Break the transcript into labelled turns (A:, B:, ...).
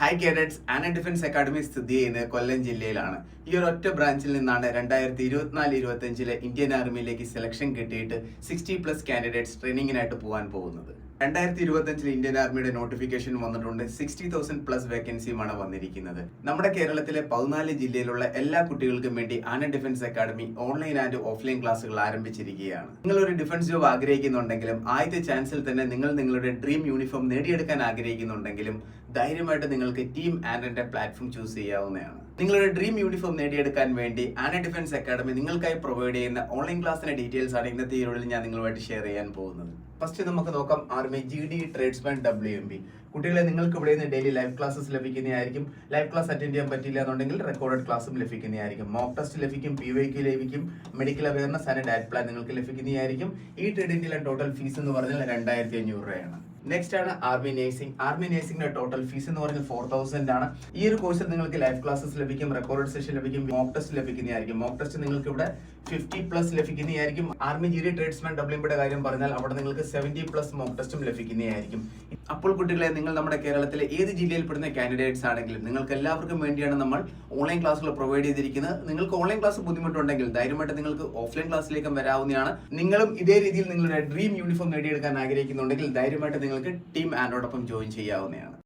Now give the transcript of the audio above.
A: Hi cadets and defence academy സ്ഥിതി ചെയ്യുന്നത് കൊല്ലം ജില്ലയിലാണ്. ഈ ഒരു ഒറ്റ ബ്രാഞ്ചിൽ നിന്നാണ് രണ്ടായിരത്തി ഇരുപത്തിനാല് ഇരുപത്തി അഞ്ചിലെ ഇന്ത്യൻ ആർമിയിലേക്ക് സെലക്ഷൻ കിട്ടിയിട്ട് സിക്സ്റ്റി പ്ലസ് കാൻഡിഡേറ്റ്സ് ട്രെയിനിങ്ങിനായിട്ട് പോകാൻ പോകുന്നത്. രണ്ടായിരത്തി ഇരുപത്തി അഞ്ചിൽ ഇന്ത്യൻ ആർമിയുടെ നോട്ടിഫിക്കേഷൻ വന്നിട്ടുണ്ട്. സിക്സ്റ്റി തൗസൻഡ് പ്ലസ് വേക്കൻസിയുമാണ് വന്നിരിക്കുന്നത്. നമ്മുടെ കേരളത്തിലെ പതിനാല് ജില്ലയിലുള്ള എല്ലാ കുട്ടികൾക്കും വേണ്ടി Aana defence academy online and offline ക്ലാസ്സുകൾ ആരംഭിച്ചിരിക്കുകയാണ്. നിങ്ങൾ ഒരു ഡിഫൻസ് ജോബ് ആഗ്രഹിക്കുന്നുണ്ടെങ്കിലും ആദ്യത്തെ ചാൻസിൽ തന്നെ നിങ്ങൾ നിങ്ങളുടെ ഡ്രീം യൂണിഫോം നേടിയെടുക്കാൻ ആഗ്രഹിക്കുന്നുണ്ടെങ്കിലും ധൈര്യമായിട്ട് നിങ്ങൾക്ക് ടീം ആനന്റെ പ്ലാറ്റ്ഫോം ചൂസ് ചെയ്യാവുന്നതാണ്. നിങ്ങളുടെ ഡ്രീം യൂണിഫോം നേടിയെടുക്കാൻ വേണ്ടി ആന ഡിഫൻസ് അക്കാഡമി നിങ്ങൾക്കായി പ്രൊവൈഡ് ചെയ്യുന്ന ഓൺലൈൻ ക്ലാസ്സിന്റെ ഡീറ്റെയിൽസ് ആണ് ഇന്നത്തെ ഈ ഞാൻ നിങ്ങളുമായിട്ട് ഷെയർ ചെയ്യാൻ പോകുന്നത്. ഫസ്റ്റ് നമുക്ക് നോക്കാം army G D tradesman W M B കുട്ടികളെ നിങ്ങൾക്ക് ഇവിടെ നിന്ന് ഡെയിലി ലൈവ് ക്ലാസ്സസ് ലഭിക്കുന്നതായിരിക്കും. ലൈവ് ക്ലാസ് അറ്റൻഡ് ചെയ്യാൻ പറ്റില്ല എന്നുണ്ടെങ്കിൽ റെക്കോർഡഡ് ക്ലാസ്സും ലഭിക്കുന്നതായിരിക്കും. മോക്ക് ടെസ്റ്റ് ലഭിക്കും പി വൈ ക്യു ലഭിക്കും medical awareness and diet plan നിങ്ങൾക്ക് ലഭിക്കുന്നതായിരിക്കും. ഈ ട്രേഡിന്റെ ടോട്ടൽ ഫീസ് എന്ന് പറഞ്ഞാൽ രണ്ടായിരത്തി അഞ്ഞൂറ് രൂപയാണ്. നെക്സ്റ്റ് ആണ് ആർമി നേഴ്സിംഗ് ആർമി നേഴ്സിംഗിന്റെ ടോട്ടൽ ഫീസ് എന്ന് പറഞ്ഞാൽ ഫോർ തൗസൻഡ് ആണ്. ഈ ഒരു കോഴ്സിൽ നിങ്ങൾക്ക് ലൈവ് ക്ലാസ്സസ് ലഭിക്കും റെക്കോർഡ് സെഷൻ ലഭിക്കും മോക്ക് ടെസ്റ്റ് ലഭിക്കുന്നതായിരിക്കും. മോക്ക് ടെസ്റ്റ് നിങ്ങൾക്ക് ഇവിടെ ഫിഫ്റ്റി പ്ലസ് ലഭിക്കുന്നതായിരിക്കും. ആർമി ജി ട്രേഡ്സ്മാൻ ഡബ്ല്യൂബിയുടെ കാര്യം പറഞ്ഞാൽ അവിടെ നിങ്ങൾക്ക് സെവന്റി പ്ലസ് മോക്ക് ടെസ്റ്റും ലഭിക്കുന്നതായിരിക്കും. അപ്പോൾ കുട്ടികളെ നിങ്ങൾ നമ്മുടെ കേരളത്തിലെ ഏത് ജില്ലയിൽപ്പെടുന്ന കാൻഡിഡേറ്റ്സ് ആണെങ്കിലും നിങ്ങൾക്ക് എല്ലാവർക്കും വേണ്ടിയാണ് നമ്മൾ ഓൺലൈൻ ക്ലാസ്സുകൾ പ്രൊവൈഡ് ചെയ്തിരിക്കുന്നത്. നിങ്ങൾക്ക് ഓൺലൈൻ ക്ലാസ് ബുദ്ധിമുട്ടുണ്ടെങ്കിൽ ധൈര്യമായിട്ട് നിങ്ങൾക്ക് ഓഫ്ലൈൻ ക്ലാസ്സിലേക്കും വരാവുന്നതാണ്. നിങ്ങളും ഇതേ രീതിയിൽ നിങ്ങളുടെ ഡ്രീം യൂണിഫോം നേടിയെടുക്കാൻ ആഗ്രഹിക്കുന്നുണ്ടെങ്കിൽ ധൈര്യമായിട്ട് നിങ്ങൾക്ക് ടീം ആനോടൊപ്പം ജോയിൻ ചെയ്യാവുന്നതാണ്.